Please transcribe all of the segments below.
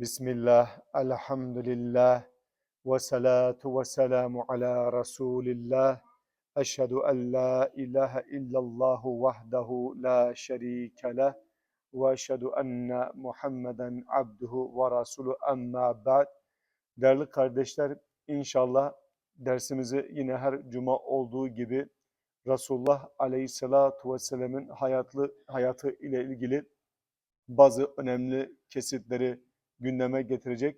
Bismillah, elhamdülillah, ve salatu ve selamu ala Resulillah. Eşhedü en la ilahe illallah vahdehu la şerike leh ve eşhedü enne Muhammeden abduhu ve resulü emma ba'd. Değerli kardeşler, inşallah dersimizi yine her cuma olduğu gibi Resulullah Aleyhisselatu Vesselam'ın hayatlı, hayatı ile ilgili bazı önemli kesitleri gündeme getirecek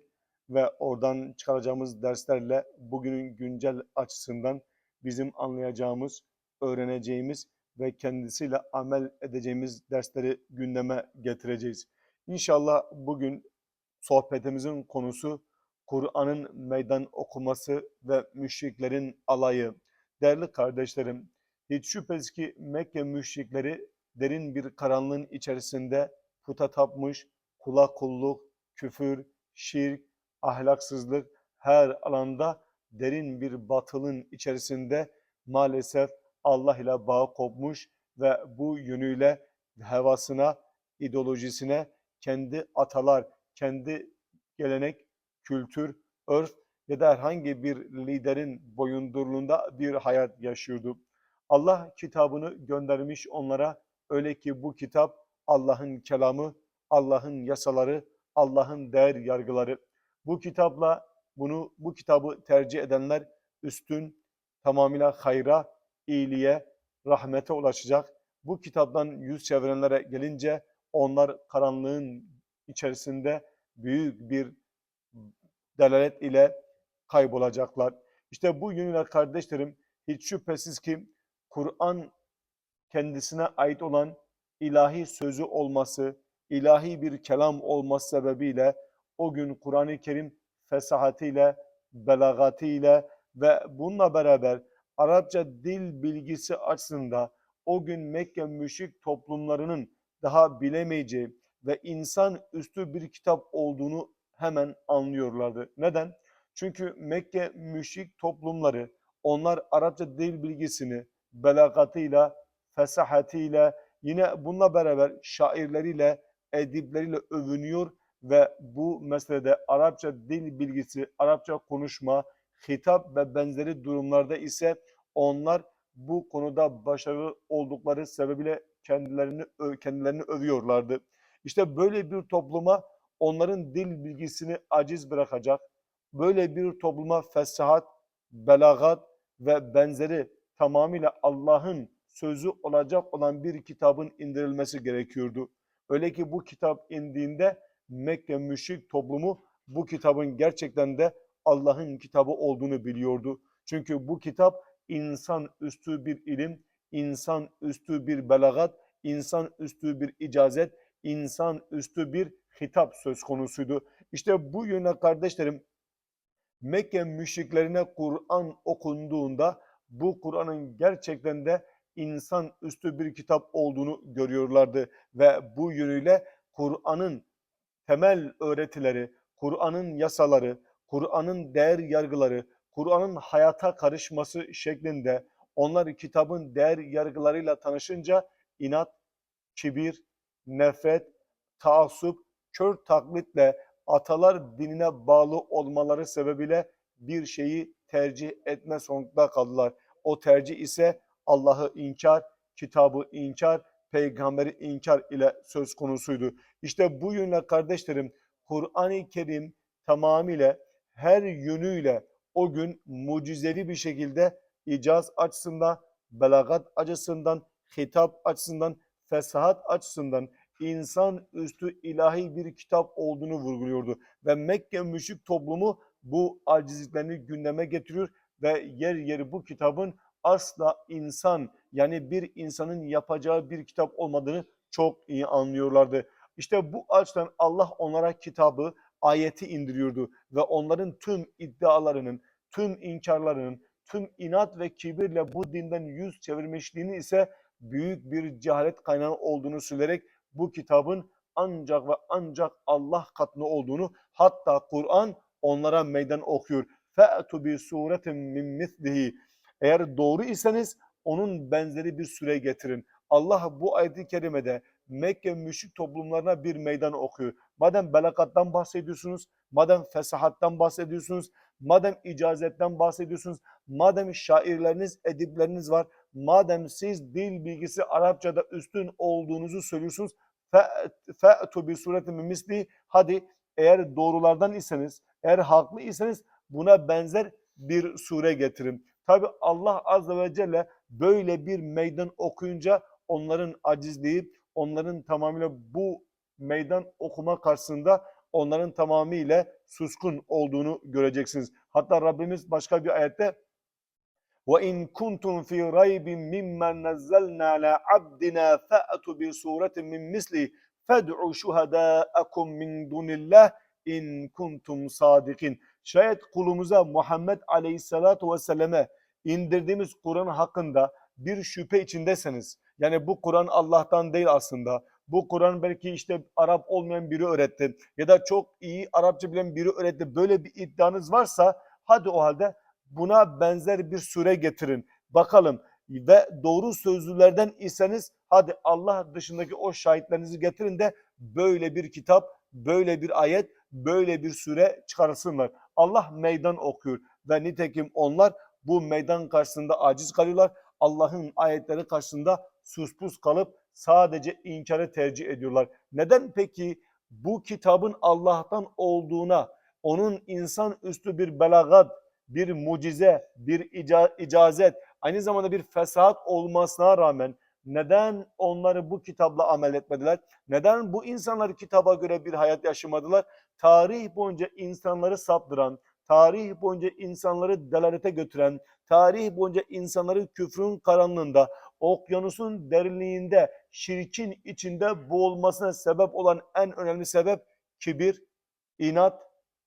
ve oradan çıkaracağımız derslerle bugünün güncel açısından bizim anlayacağımız, öğreneceğimiz ve kendisiyle amel edeceğimiz dersleri gündeme getireceğiz. İnşallah bugün sohbetimizin konusu Kur'an'ın meydan okuması ve müşriklerin alayı. Değerli kardeşlerim, hiç şüphesiz ki Mekke müşrikleri derin bir karanlığın içerisinde puta tapmış, kula kulluk, küfür, şirk, ahlaksızlık her alanda derin bir batılın içerisinde maalesef Allah ile bağ kopmuş ve bu yönüyle hevasına, ideolojisine kendi atalar, kendi gelenek, kültür, örf ya da herhangi bir liderin boyundurluğunda bir hayat yaşıyordu. Allah kitabını göndermiş onlara öyle ki bu kitap Allah'ın kelamı, Allah'ın yasaları, Allah'ın değer yargıları. Bu kitapla bunu bu kitabı tercih edenler üstün, tamamıyla hayra, iyiliğe, rahmete ulaşacak. Bu kitaptan yüz çevirenlere gelince onlar karanlığın içerisinde büyük bir delalet ile kaybolacaklar. İşte bu yönüyle kardeşlerim hiç şüphesiz ki Kur'an kendisine ait olan ilahi sözü olması, ilahi bir kelam olması sebebiyle o gün Kur'an-ı Kerim fesahatiyle, belagatiyle ve bununla beraber Arapça dil bilgisi açısında o gün Mekke müşrik toplumlarının daha bilemeyeceği ve insan üstü bir kitap olduğunu hemen anlıyorlardı. Neden? Çünkü Mekke müşrik toplumları onlar Arapça dil bilgisini belagatıyla, fesahatiyle yine bununla beraber şairleriyle, edipleriyle övünüyor ve bu meselede Arapça dil bilgisi, Arapça konuşma, hitap ve benzeri durumlarda ise onlar bu konuda başarılı oldukları sebebiyle kendilerini kendilerini övüyorlardı. İşte böyle bir topluma onların dil bilgisini aciz bırakacak, böyle bir topluma fesahat, belagat ve benzeri tamamıyla Allah'ın sözü olacak olan bir kitabın indirilmesi gerekiyordu. Öyle ki bu kitap indiğinde Mekke müşrik toplumu bu kitabın gerçekten de Allah'ın kitabı olduğunu biliyordu. Çünkü bu kitap insan üstü bir ilim, insan üstü bir belagat, insan üstü bir icazet, insan üstü bir hitap söz konusuydu. İşte bu yöne kardeşlerim Mekke müşriklerine Kur'an okunduğunda bu Kur'an'ın gerçekten de insan üstü bir kitap olduğunu görüyorlardı ve bu yönüyle Kur'an'ın temel öğretileri, Kur'an'ın yasaları, Kur'an'ın değer yargıları, Kur'an'ın hayata karışması şeklinde onlar kitabın değer yargılarıyla tanışınca inat, kibir, nefret, taassup, kör taklitle atalar dinine bağlı olmaları sebebiyle bir şeyi tercih etme sonunda kaldılar. O tercih ise Allah'ı inkar, kitabı inkar, peygamberi inkar ile söz konusuydu. İşte bu yönle kardeşlerim Kur'an-ı Kerim tamamıyla her yönüyle o gün mucizeli bir şekilde icaz açısından, belagat açısından, hitap açısından, fesahat açısından insan üstü ilahi bir kitap olduğunu vurguluyordu. Ve Mekke müşrik toplumu bu acizliklerini gündeme getiriyor ve yer yeri bu kitabın asla insan yani bir insanın yapacağı bir kitap olmadığını çok iyi anlıyorlardı. İşte bu açıdan Allah onlara kitabı, ayeti indiriyordu ve onların tüm iddialarının, tüm inkarlarının, tüm inat ve kibirle bu dinden yüz çevirmişliğini ise büyük bir cehalet kaynağı olduğunu söyleyerek bu kitabın ancak ve ancak Allah katında olduğunu hatta Kur'an onlara meydan okuyor. Bi suretin min mislihi eğer doğru iseniz onun benzeri bir süre getirin. Allah bu ayet-i kerimede Mekke müşrik toplumlarına bir meydan okuyor. Madem belakattan bahsediyorsunuz, madem fesahattan bahsediyorsunuz, madem icazetten bahsediyorsunuz, madem şairleriniz, edipleriniz var, madem siz dil bilgisi Arapçada üstün olduğunuzu söylüyorsunuz, fe'tu bi suretin misli hadi eğer doğrulardan iseniz, eğer haklı iseniz buna benzer bir sure getirin. Tabi Allah azze ve celle böyle bir meydan okuyunca onların acizleyip onların tamamıyla bu meydan okuma karşısında onların tamamıyla suskun olduğunu göreceksiniz. Hatta Rabbimiz başka bir ayette ve in kuntum fi raybin mimmen nazzalna ala abdina fa'tu bi suratin min misli fed'u şuhada'akum min dunillah in kuntum sadikin. Şayet kulumuza Muhammed Aleyhisselatü Vesselam'e indirdiğimiz Kur'an hakkında bir şüphe içindeseniz, yani bu Kur'an Allah'tan değil aslında, bu Kur'an belki işte Arap olmayan biri öğretti ya da çok iyi Arapça bilen biri öğretti, böyle bir iddianız varsa hadi o halde buna benzer bir sure getirin. Bakalım ve doğru sözlülerden iseniz hadi Allah dışındaki o şahitlerinizi getirin de böyle bir kitap, böyle bir ayet, böyle bir sure çıkarılsınlar. Allah meydan okuyor ve nitekim onlar bu meydan karşısında aciz kalıyorlar. Allah'ın ayetleri karşısında suspus kalıp sadece inkarı tercih ediyorlar. Neden peki bu kitabın Allah'tan olduğuna, onun insan üstü bir belagat, bir mucize, bir ica, icazet, aynı zamanda bir fesat olmasına rağmen neden onları bu kitapla amel etmediler? Neden bu insanları kitaba göre bir hayat yaşamadılar? Tarih boyunca insanları saptıran, tarih boyunca insanları delalete götüren, tarih boyunca insanları küfrün karanlığında, okyanusun derinliğinde, şirkin içinde boğulmasına sebep olan en önemli sebep kibir, inat,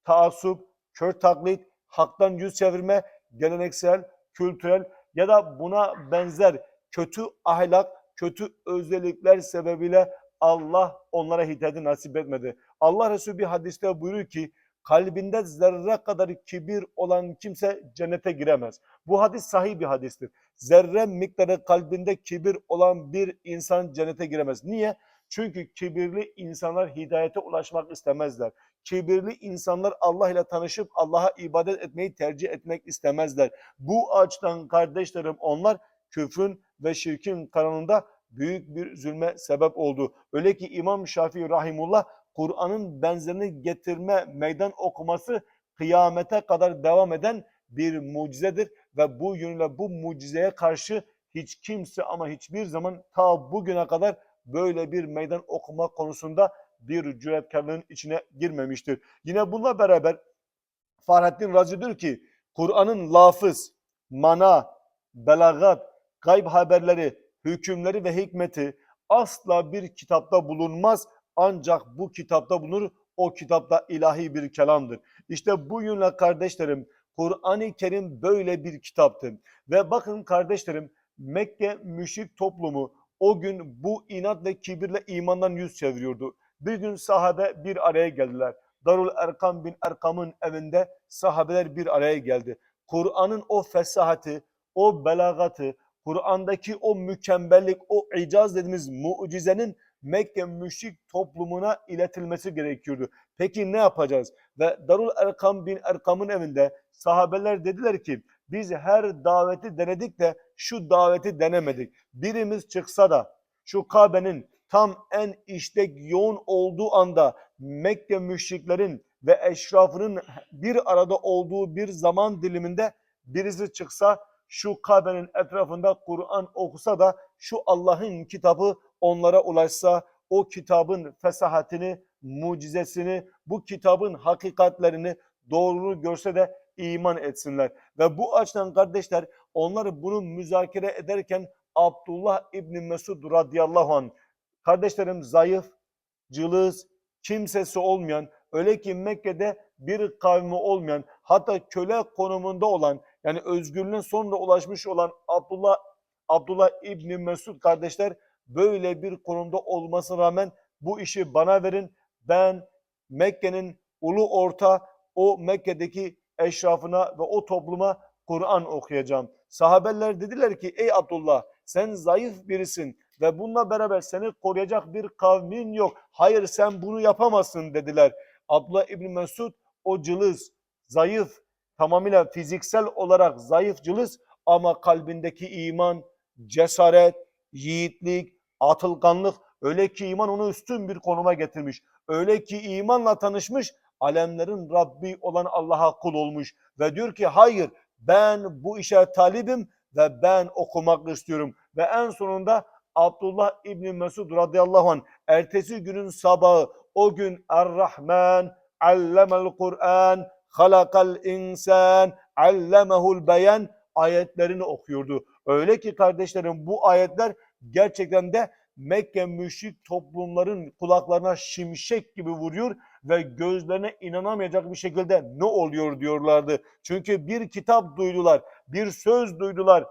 taassup, kör taklit, haktan yüz çevirme, geleneksel, kültürel ya da buna benzer kötü ahlak, kötü özellikler sebebiyle Allah onlara hidayeti nasip etmedi. Allah Resulü bir hadiste buyuruyor ki kalbinde zerre kadar kibir olan kimse cennete giremez. Bu hadis sahih bir hadistir. Zerre miktarı kalbinde kibir olan bir insan cennete giremez. Niye? Çünkü kibirli insanlar hidayete ulaşmak istemezler. Kibirli insanlar Allah ile tanışıp Allah'a ibadet etmeyi tercih etmek istemezler. Bu açıdan kardeşlerim onlar küfrün ve şirkin kanalında büyük bir zulme sebep oldu. Öyle ki İmam Şafii Rahimullah Kur'an'ın benzerini getirme meydan okuması kıyamete kadar devam eden bir mucizedir ve bu yönüyle bu mucizeye karşı hiç kimse ama hiçbir zaman ta bugüne kadar böyle bir meydan okuma konusunda bir cüretkarlığın içine girmemiştir. Yine bununla beraber Fahrettin Razi diyor ki Kur'an'ın lafız, mana, belagat, gayb haberleri, hükümleri ve hikmeti asla bir kitapta bulunmaz ancak bu kitapta bulunur. O kitapta ilahi bir kelamdır. İşte bu yönle kardeşlerim Kur'an-ı Kerim böyle bir kitaptır. Ve bakın kardeşlerim Mekke müşrik toplumu o gün bu inat ve kibirle imandan yüz çeviriyordu. Bir gün sahabe bir araya geldiler. Darul Erkam bin Erkam'ın evinde sahabeler bir araya geldi. Kur'an'ın o fesahati, o belagatı, Kur'an'daki o mükemmellik, o icaz dediğimiz mucizenin Mekke müşrik toplumuna iletilmesi gerekiyordu. Peki ne yapacağız? Ve Darul Erkam bin Erkam'ın evinde sahabeler dediler ki biz her daveti denedik de şu daveti denemedik. Birimiz çıksa da şu Kabe'nin tam en işlek yoğun olduğu anda Mekke müşriklerin ve eşrafının bir arada olduğu bir zaman diliminde birisi çıksa şu Kabe'nin etrafında Kur'an okusa da şu Allah'ın kitabı onlara ulaşsa o kitabın fesahatini, mucizesini, bu kitabın hakikatlerini doğruluğu görse de iman etsinler. Ve bu açıdan kardeşler onları bunu müzakere ederken Abdullah İbni Mesud radıyallahu anh kardeşlerim zayıf, cılız, kimsesi olmayan, öyle ki Mekke'de bir kavmi olmayan, hatta köle konumunda olan, yani özgürlüğün sonunda ulaşmış olan Abdullah Abdullah İbni Mesud kardeşler böyle bir konumda olmasına rağmen bu işi bana verin. Ben Mekke'nin ulu orta o Mekke'deki eşrafına ve o topluma Kur'an okuyacağım. Sahabeler dediler ki ey Abdullah sen zayıf birisin. ve bununla beraber seni koruyacak bir kavmin yok. Hayır sen bunu yapamazsın dediler. Abdullah İbni Mesud o cılız, zayıf, tamamıyla fiziksel olarak zayıf cılız ama kalbindeki iman, cesaret, yiğitlik, atılganlık öyle ki iman onu üstün bir konuma getirmiş. Öyle ki imanla tanışmış, alemlerin Rabbi olan Allah'a kul olmuş ve diyor ki hayır ben bu işe talibim ve ben okumak istiyorum. Ve en sonunda Abdullah İbni Mesud radıyallahu anh ertesi günün sabahı o gün Er-Rahman allemel Kur'an halakal insan allemehul beyan ayetlerini okuyordu. Öyle ki kardeşlerim bu ayetler gerçekten de Mekke müşrik toplumların kulaklarına şimşek gibi vuruyor ve gözlerine inanamayacak bir şekilde ne oluyor diyorlardı. Çünkü bir kitap duydular, bir söz duydular,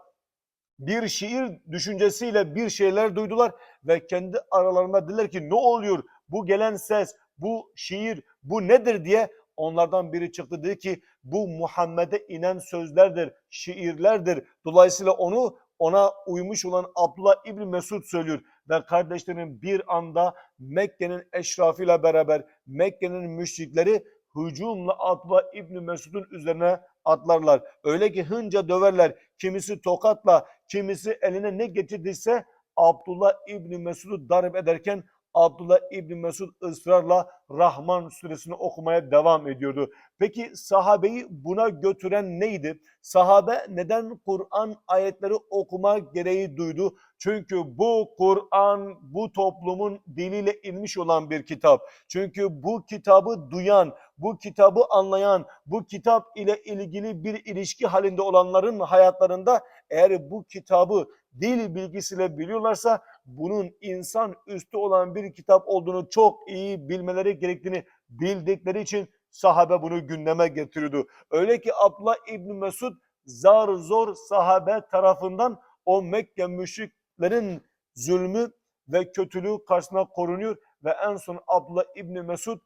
bir şiir düşüncesiyle bir şeyler duydular ve kendi aralarında dediler ki ne oluyor bu gelen ses, bu şiir, bu nedir diye onlardan biri çıktı dedi ki bu Muhammed'e inen sözlerdir, şiirlerdir. Dolayısıyla onu ona uymuş olan Abdullah İbni Mesud söylüyor ve kardeşlerin bir anda Mekke'nin eşrafıyla beraber Mekke'nin müşrikleri hücumla Abdullah İbni Mesud'un üzerine atlarlar. Öyle ki hınca döverler. Kimisi tokatla, kimisi eline ne getirdiyse Abdullah İbni Mesud'u darp ederken Abdullah İbni Mesud ısrarla Rahman suresini okumaya devam ediyordu. Peki sahabeyi buna götüren neydi? Sahabe neden Kur'an ayetleri okuma gereği duydu? Çünkü bu Kur'an bu toplumun diliyle inmiş olan bir kitap. Çünkü bu kitabı duyan, bu kitabı anlayan, bu kitap ile ilgili bir ilişki halinde olanların hayatlarında eğer bu kitabı dil bilgisiyle biliyorlarsa bunun insan üstü olan bir kitap olduğunu çok iyi bilmeleri gerektiğini bildikleri için sahabe bunu gündeme getiriyordu. Öyle ki Abdullah İbni Mesud zar zor sahabe tarafından o Mekke müşriklerin zulmü ve kötülüğü karşısına korunuyor ve en son Abdullah İbni Mesud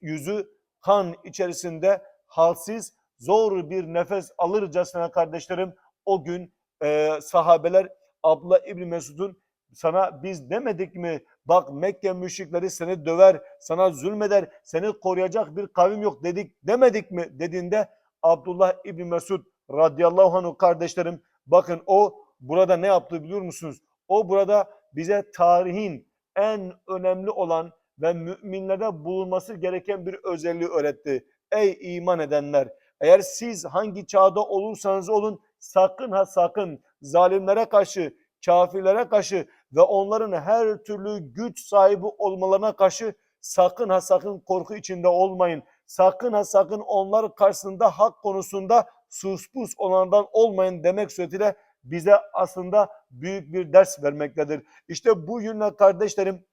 yüzü kan içerisinde halsiz zor bir nefes alırcasına kardeşlerim o gün e, sahabeler Abdullah İbni Mesud'un sana biz demedik mi? Bak Mekke müşrikleri seni döver, sana zulmeder, seni koruyacak bir kavim yok dedik demedik mi? Dediğinde Abdullah İbni Mesud radıyallahu anh kardeşlerim bakın o burada ne yaptı biliyor musunuz? O burada bize tarihin en önemli olan ve müminlerde bulunması gereken bir özelliği öğretti. Ey iman edenler! Eğer siz hangi çağda olursanız olun sakın ha sakın zalimlere karşı, kafirlere karşı ve onların her türlü güç sahibi olmalarına karşı sakın ha sakın korku içinde olmayın. Sakın ha sakın onlar karşısında hak konusunda suspus olanlardan olmayın demek suretiyle bize aslında büyük bir ders vermektedir. İşte bu yönle kardeşlerim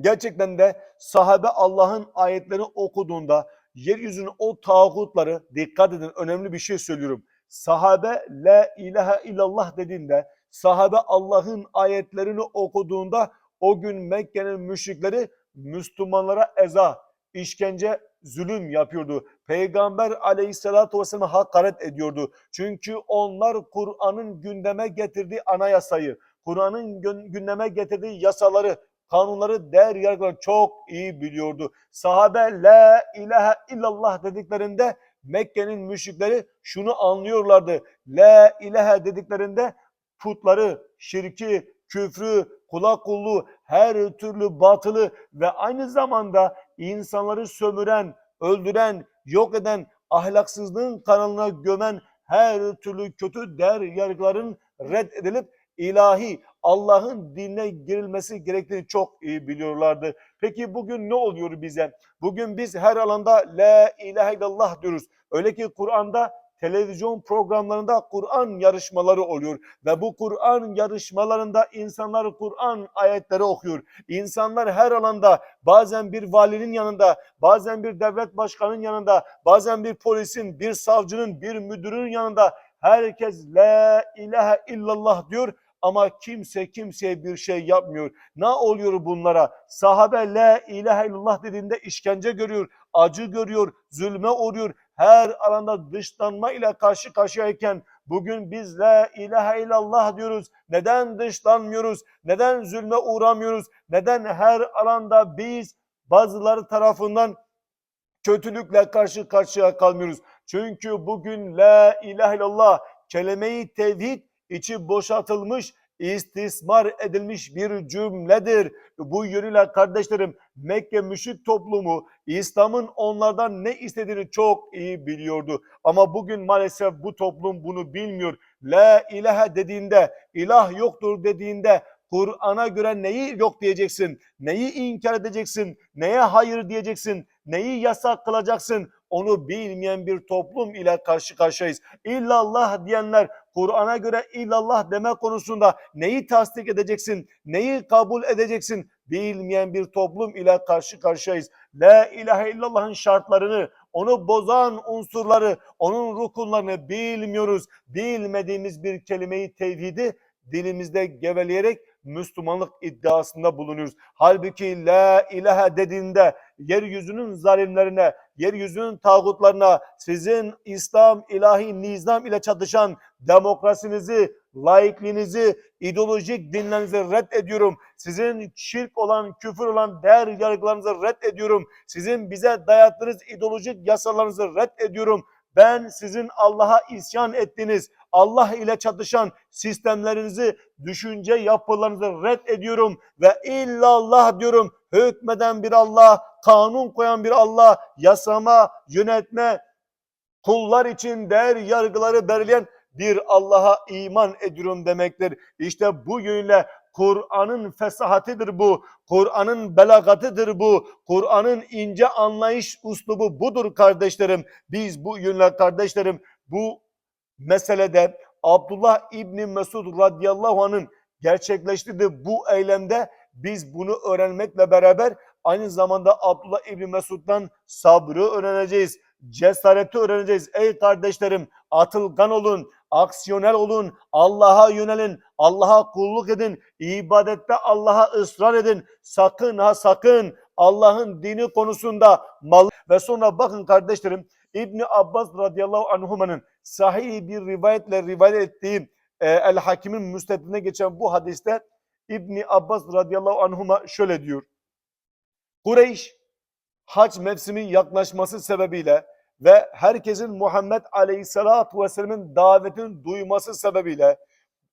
gerçekten de sahabe Allah'ın ayetlerini okuduğunda yeryüzünün o tağutları dikkat edin önemli bir şey söylüyorum. Sahabe la ilahe illallah dediğinde sahabe Allah'ın ayetlerini okuduğunda o gün Mekke'nin müşrikleri Müslümanlara eza, işkence, zulüm yapıyordu. Peygamber aleyhissalatü vesselam'a hakaret ediyordu. Çünkü onlar Kur'an'ın gündeme getirdiği anayasayı, Kur'an'ın gündeme getirdiği yasaları, kanunları, değer yargıları çok iyi biliyordu. Sahabe la ilahe illallah dediklerinde Mekke'nin müşrikleri şunu anlıyorlardı. La ilahe dediklerinde putları, şirki, küfrü, kulak kulluğu, her türlü batılı ve aynı zamanda insanları sömüren, öldüren, yok eden, ahlaksızlığın kanalına gömen her türlü kötü değer yargıların reddedilip ilahi Allah'ın dinine girilmesi gerektiğini çok iyi biliyorlardı. Peki bugün ne oluyor bize? Bugün biz her alanda la ilahe illallah diyoruz. Öyle ki Kur'an'da televizyon programlarında Kur'an yarışmaları oluyor ve bu Kur'an yarışmalarında insanlar Kur'an ayetleri okuyor. İnsanlar her alanda bazen bir valinin yanında, bazen bir devlet başkanının yanında, bazen bir polisin, bir savcının, bir müdürün yanında herkes la ilahe illallah diyor ama kimse kimseye bir şey yapmıyor. Ne oluyor bunlara? Sahabe la ilahe illallah dediğinde işkence görüyor, acı görüyor, zulme uğruyor. Her alanda dışlanma ile karşı karşıyayken Bugün biz la ilahe illallah diyoruz. Neden dışlanmıyoruz? Neden zulme uğramıyoruz? Neden her alanda biz bazıları tarafından kötülükle karşı karşıya kalmıyoruz? Çünkü bugün la ilahe illallah kelime-i tevhid içi boşaltılmış, istismar edilmiş bir cümledir. Bu yönüyle kardeşlerim Mekke müşrik toplumu İslam'ın onlardan ne istediğini çok iyi biliyordu. Ama bugün maalesef bu toplum bunu bilmiyor. La ilahe dediğinde, ilah yoktur dediğinde Kur'an'a göre neyi yok diyeceksin, neyi inkar edeceksin, neye hayır diyeceksin, neyi yasak kılacaksın onu bilmeyen bir toplum ile karşı karşıyayız. İllallah diyenler Kur'an'a göre illallah deme konusunda neyi tasdik edeceksin, neyi kabul edeceksin bilmeyen bir toplum ile karşı karşıyayız. La ilahe illallah'ın şartlarını, onu bozan unsurları, onun rukunlarını bilmiyoruz. Bilmediğimiz bir kelimeyi tevhidi dilimizde geveleyerek Müslümanlık iddiasında bulunuyoruz. Halbuki la ilahe dediğinde yeryüzünün zalimlerine, yeryüzünün tağutlarına, sizin İslam ilahi nizam ile çatışan demokrasinizi, laikliğinizi, ideolojik dinlerinizi red ediyorum. Sizin şirk olan, küfür olan değer yargılarınızı red ediyorum. Sizin bize dayattığınız ideolojik yasalarınızı red ediyorum. Ben sizin Allah'a isyan ettiğiniz, Allah ile çatışan sistemlerinizi, düşünce yapılarınızı red ediyorum ve illallah diyorum. Hükmeden bir Allah, kanun koyan bir Allah, yasama, yönetme, kullar için değer yargıları belirleyen bir Allah'a iman ediyorum demektir. İşte bu yönle Kur'an'ın fesahatidir bu. Kur'an'ın belagatıdır bu. Kur'an'ın ince anlayış uslubu budur kardeşlerim. Biz bu yönle kardeşlerim bu meselede Abdullah İbni Mesud radıyallahu anh'ın gerçekleştirdiği bu eylemde biz bunu öğrenmekle beraber aynı zamanda Abdullah İbni Mesud'dan sabrı öğreneceğiz. Cesareti öğreneceğiz. Ey kardeşlerim atılgan olun, aksiyonel olun, Allah'a yönelin, Allah'a kulluk edin, ibadette Allah'a ısrar edin. Sakın ha sakın Allah'ın dini konusunda mal ve sonra bakın kardeşlerim İbni Abbas radıyallahu anhumanın sahih bir rivayetle rivayet ettiği e, El Hakim'in müstedine geçen bu hadiste İbni Abbas radıyallahu anhuma şöyle diyor. Kureyş hac mevsimi yaklaşması sebebiyle ve herkesin Muhammed aleyhissalatu vesselam'ın davetini duyması sebebiyle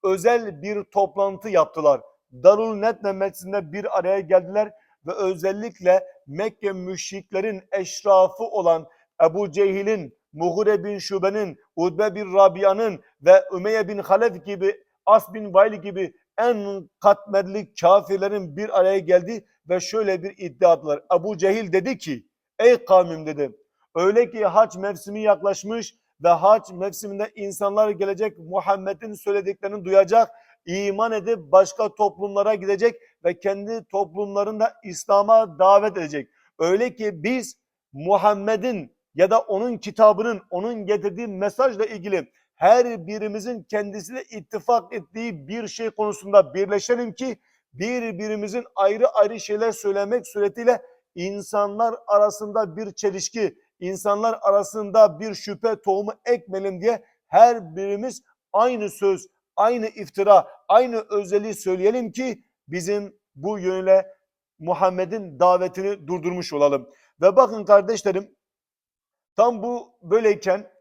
özel bir toplantı yaptılar. Darul Netne meclisinde bir araya geldiler ve özellikle Mekke müşriklerin eşrafı olan Ebu Cehil'in, Muhure bin Şube'nin, Udbe bin Rabia'nın ve Ümeyye bin Halef gibi, As bin Vail gibi en katmerli kafirlerin bir araya geldi ve şöyle bir iddia attılar. Ebu Cehil dedi ki, ey kavmim dedi, öyle ki hac mevsimi yaklaşmış ve hac mevsiminde insanlar gelecek Muhammed'in söylediklerini duyacak, iman edip başka toplumlara gidecek ve kendi toplumlarında İslam'a davet edecek. Öyle ki biz Muhammed'in ya da onun kitabının, onun getirdiği mesajla ilgili her birimizin kendisiyle ittifak ettiği bir şey konusunda birleşelim ki birbirimizin ayrı ayrı şeyler söylemek suretiyle insanlar arasında bir çelişki, insanlar arasında bir şüphe tohumu ekmeyelim diye her birimiz aynı söz, aynı iftira, aynı özelliği söyleyelim ki bizim bu yönüyle Muhammed'in davetini durdurmuş olalım. Ve bakın kardeşlerim tam bu böyleyken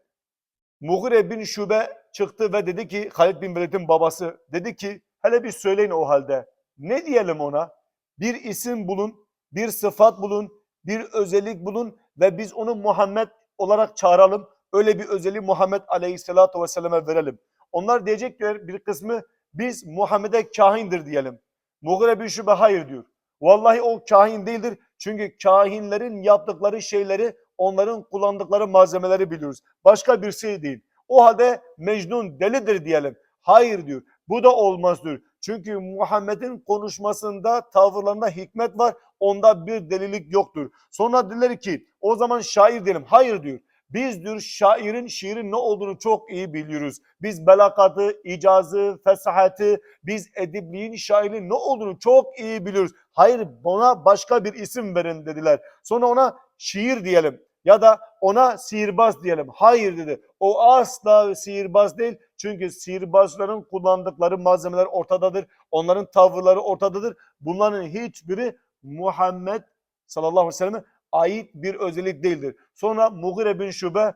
Mughire bin Şube çıktı ve dedi ki Halid bin Velid'in babası dedi ki hele bir söyleyin o halde. Ne diyelim ona? Bir isim bulun, bir sıfat bulun, bir özellik bulun ve biz onu Muhammed olarak çağıralım. Öyle bir özelliği Muhammed Aleyhisselatü Vesselam'a verelim. Onlar diyecekler bir kısmı biz Muhammed'e kahindir diyelim. Mughire bin Şube hayır diyor. Vallahi o kahin değildir. Çünkü kahinlerin yaptıkları şeyleri onların kullandıkları malzemeleri biliyoruz. Başka bir şey değil. O halde Mecnun delidir diyelim. Hayır diyor. Bu da olmaz diyor. Çünkü Muhammed'in konuşmasında, tavırlarında hikmet var. Onda bir delilik yoktur. Sonra diler ki o zaman şair diyelim. Hayır diyor. Biz diyor şairin şiirin ne olduğunu çok iyi biliyoruz. Biz belakatı, icazı, fesahati, biz edibliğin, şairin ne olduğunu çok iyi biliyoruz. Hayır buna başka bir isim verin dediler. Sonra ona şiir diyelim ya da ona sihirbaz diyelim. Hayır dedi. O asla sihirbaz değil. Çünkü sihirbazların kullandıkları malzemeler ortadadır. Onların tavırları ortadadır. Bunların hiçbiri Muhammed sallallahu aleyhi ve selleme ait bir özellik değildir. Sonra Mughire bin Şube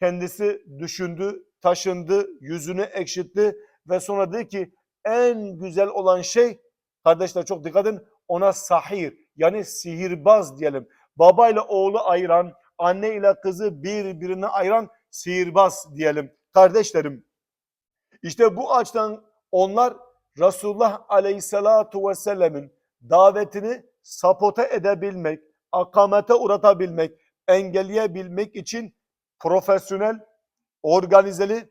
kendisi düşündü, taşındı, yüzünü ekşitti ve sonra dedi ki en güzel olan şey kardeşler çok dikkat edin ona sahir yani sihirbaz diyelim. Baba ile oğlu ayıran, anne ile kızı birbirine ayıran sihirbaz diyelim. Kardeşlerim işte bu açıdan onlar Resulullah Aleyhisselatu Vesselam'ın davetini sapote edebilmek, akamete uğratabilmek, engelleyebilmek için profesyonel, organizeli,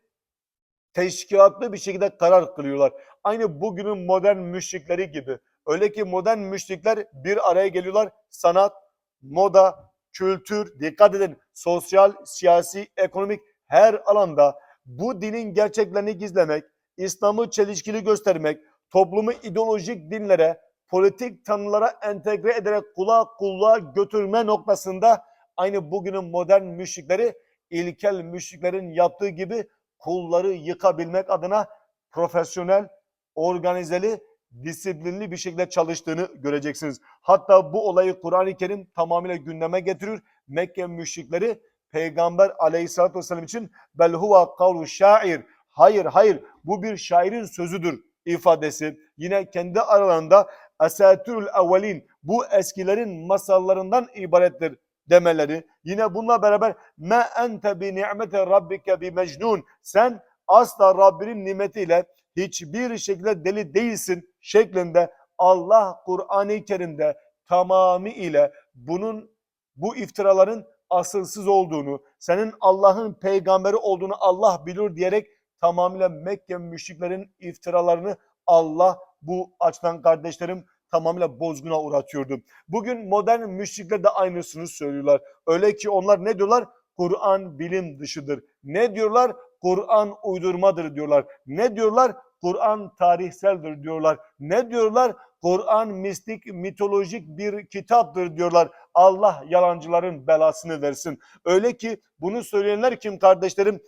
teşkilatlı bir şekilde karar kılıyorlar. Aynı bugünün modern müşrikleri gibi. Öyle ki modern müşrikler bir araya geliyorlar. Sanat, moda, kültür, dikkat edin sosyal, siyasi, ekonomik her alanda bu dinin gerçeklerini gizlemek, İslam'ı çelişkili göstermek, toplumu ideolojik dinlere, politik tanrılara entegre ederek kula kulluğa götürme noktasında aynı bugünün modern müşrikleri ilkel müşriklerin yaptığı gibi kulları yıkabilmek adına profesyonel, organizeli, disiplinli bir şekilde çalıştığını göreceksiniz. Hatta bu olayı Kur'an-ı Kerim tamamıyla gündeme getiriyor. Mekke müşrikleri Peygamber aleyhissalatü vesselam için bel kavlu şair. Hayır hayır bu bir şairin sözüdür ifadesi. Yine kendi aralarında esatürül evvelin bu eskilerin masallarından ibarettir demeleri. Yine bununla beraber me ente bi ni'mete rabbike bi mecnun. Sen asla Rabbinin nimetiyle hiçbir şekilde deli değilsin şeklinde Allah Kur'an-ı Kerim'de tamamı ile bunun bu iftiraların asılsız olduğunu, senin Allah'ın peygamberi olduğunu Allah bilir diyerek tamamıyla Mekke müşriklerin iftiralarını Allah bu açıdan kardeşlerim tamamıyla bozguna uğratıyordu. Bugün modern müşrikler de aynısını söylüyorlar. Öyle ki onlar ne diyorlar? Kur'an bilim dışıdır. Ne diyorlar? Kur'an uydurmadır diyorlar. Ne diyorlar? Kur'an tarihseldir diyorlar. Ne diyorlar? Kur'an mistik, mitolojik bir kitaptır diyorlar. Allah yalancıların belasını versin. Öyle ki bunu söyleyenler kim kardeşlerim?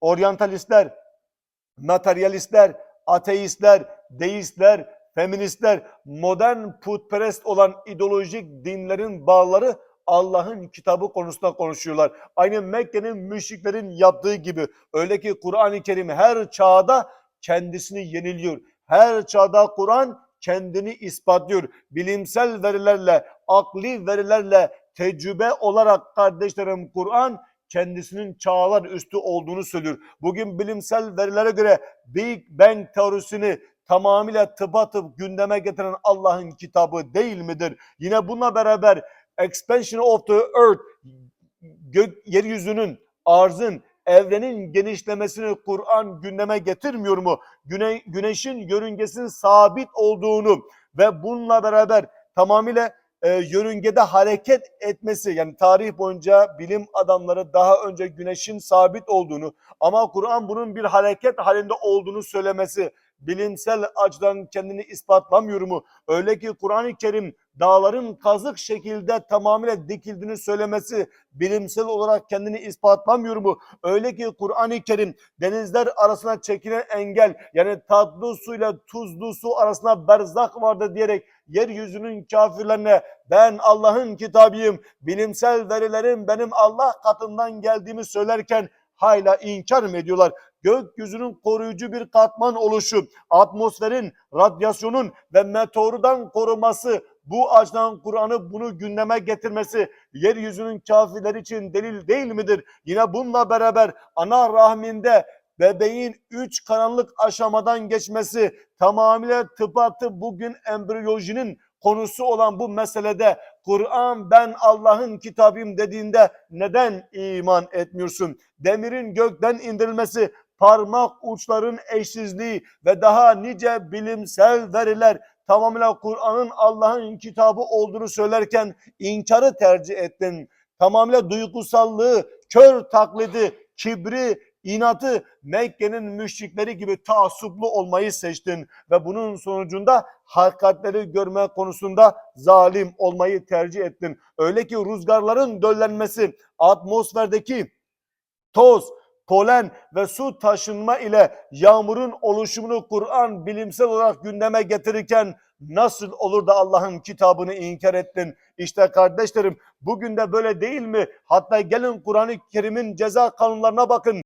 Oryantalistler, materyalistler, ateistler, deistler, feministler, modern putperest olan ideolojik dinlerin bağları Allah'ın kitabı konusunda konuşuyorlar. Aynı Mekke'nin müşriklerin yaptığı gibi. Öyle ki Kur'an-ı Kerim her çağda kendisini yeniliyor. Her çağda Kur'an kendini ispatlıyor. Bilimsel verilerle, akli verilerle, tecrübe olarak kardeşlerim Kur'an kendisinin çağlar üstü olduğunu söylüyor. Bugün bilimsel verilere göre Big Bang teorisini tamamıyla tıpatıp gündeme getiren Allah'ın kitabı değil midir? Yine bununla beraber expansion of the earth gök yeryüzünün, arzın, evrenin genişlemesini Kur'an gündeme getirmiyor mu? Güne, güneşin yörüngesinin sabit olduğunu ve bununla beraber tamamıyla e, yörüngede hareket etmesi yani tarih boyunca bilim adamları daha önce güneşin sabit olduğunu ama Kur'an bunun bir hareket halinde olduğunu söylemesi bilimsel açıdan kendini ispatlamıyor mu? Öyle ki Kur'an-ı Kerim dağların kazık şekilde tamamıyla dikildiğini söylemesi bilimsel olarak kendini ispatlamıyor mu? Öyle ki Kur'an-ı Kerim denizler arasına çekilen engel yani tatlı suyla tuzlu su arasında berzak vardı diyerek yeryüzünün kafirlerine ben Allah'ın kitabıyım, bilimsel verilerin benim Allah katından geldiğimi söylerken hala inkar mı ediyorlar? Gökyüzünün koruyucu bir katman oluşu, atmosferin, radyasyonun ve meteordan koruması, bu açıdan Kur'an'ı bunu gündeme getirmesi yeryüzünün kafirleri için delil değil midir? Yine bununla beraber ana rahminde bebeğin üç karanlık aşamadan geçmesi tamamıyla tıpatıp bugün embriyolojinin konusu olan bu meselede Kur'an ben Allah'ın kitabıyım dediğinde neden iman etmiyorsun? Demirin gökten indirilmesi, parmak uçların eşsizliği ve daha nice bilimsel veriler tamamıyla Kur'an'ın Allah'ın kitabı olduğunu söylerken inkarı tercih ettin. Tamamıyla duygusallığı, kör taklidi, kibri, inatı Mekke'nin müşrikleri gibi taassuplu olmayı seçtin ve bunun sonucunda hakikatleri görme konusunda zalim olmayı tercih ettin. Öyle ki rüzgarların döllenmesi, atmosferdeki toz, polen ve su taşınma ile yağmurun oluşumunu Kur'an bilimsel olarak gündeme getirirken nasıl olur da Allah'ın kitabını inkar ettin? İşte kardeşlerim bugün de böyle değil mi? Hatta gelin Kur'an-ı Kerim'in ceza kanunlarına bakın.